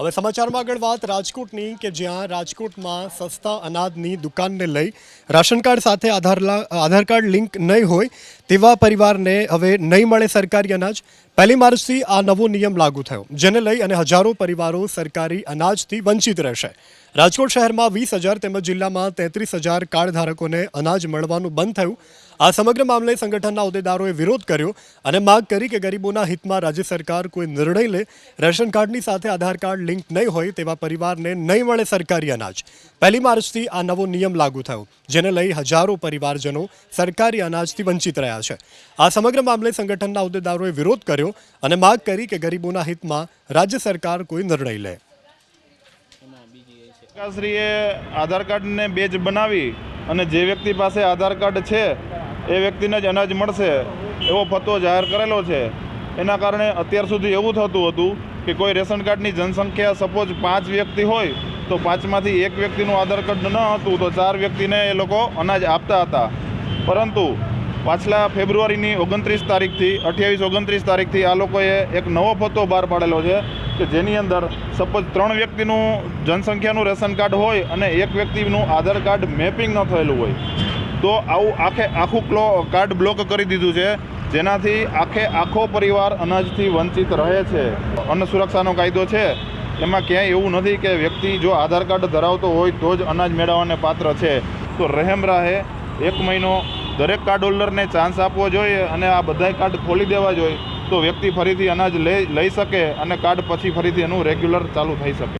હવે સમાચારમાં આગળ વાત રાજકોટની કે જ્યાં રાજકોટમાં સસ્તા અનાજની દુકાનને લઈ રાશન કાર્ડ સાથે આધાર આધાર કાર્ડ લિંક નહીં હોય તેવા પરિવારને હવે નહીં મળે સરકારી અનાજ. પહેલી માર્ચથી આ નવો નિયમ લાગુ થયો, જેને લઈ અને હજારો પરિવારો સરકારી અનાજથી વંચિત રહેશે. રાજકોટ શહેરમાં વીસ હજાર તેમજ જિલ્લામાં તેત્રીસ હજાર કાર્ડ ધારકોને અનાજ મળવાનું બંધ થયું. આ સમગ્ર મામલે સંગઠનના હોદ્દેદારોએ વિરોધ કર્યો અને માગ કરી કે ગરીબોના હિતમાં રાજ્ય સરકાર કોઈ નિર્ણય લે. રેશન કાર્ડની સાથે આધાર કાર્ડ લિંક નહીં હોય તેવા પરિવારને નહીં મળે સરકારી અનાજ. પહેલી માર્ચથી આ નવો નિયમ લાગુ થયો, જેને લઈ હજારો પરિવારજનો સરકારી અનાજથી વંચિત રહ્યા છે. આ સમગ્ર મામલે સંગઠનના હોદ્દેદારોએ વિરોધ કર્યો અને માગ કરી કે ગરીબોના હિતમાં રાજ્ય સરકાર કોઈ નિર્ણય લે. સરકારશ્રીએ આધાર કાર્ડને બેજ બનાવી અને જે વ્યક્તિ પાસે આધાર કાર્ડ છે, એ વ્યક્તિને જ અનાજ મળશે એવો ફતવો જાહેર કરેલો છે. એના કારણે અત્યાર સુધી એવું થતું હતું કે કોઈ રેશન કાર્ડની જનસંખ્યા સપોઝ પાંચ વ્યક્તિ હોય, તો પાંચમાંથી એક વ્યક્તિનું આધાર કાર્ડ ન હતું, તો ચાર વ્યક્તિને એ લોકો અનાજ આપતા હતા. પરંતુ પાછલા ફેબ્રુઆરીની ઓગણત્રીસ તારીખથી, અઠ્યાવીસ ઓગણત્રીસ તારીખથી આ લોકોએ એક નવો ફતવો બહાર પાડેલો છે કે જેની અંદર સપોઝ ત્રણ વ્યક્તિનું જનસંખ્યાનું રેશન કાર્ડ હોય અને એક વ્યક્તિનું આધાર કાર્ડ મેપિંગ ન થયેલું હોય, તો આવું આખે આખું ક્લો કાર્ડ બ્લોક કરી દીધું છે, જેનાથી આખે આખો પરિવાર અનાજથી વંચિત રહે છે. અન્ન સુરક્ષાનો કાયદો છે, એમાં ક્યાંય એવું નથી કે વ્યક્તિ જો આધાર કાર્ડ ધરાવતો હોય તો જ અનાજ મેળવવાને પાત્ર છે. તો રહેમ રાહે એક મહિનો દરેક કાર્ડ હોલ્ડરને ચાન્સ આપવો જોઈએ અને આ બધાય કાર્ડ ખોલી દેવા જોઈએ. તો વ્યક્તિ ફરીથી અનાજ લઈ લઈ શકે અને કાર્ડ પછી ફરીથી એનું રેગ્યુલર ચાલુ થઈ શકે.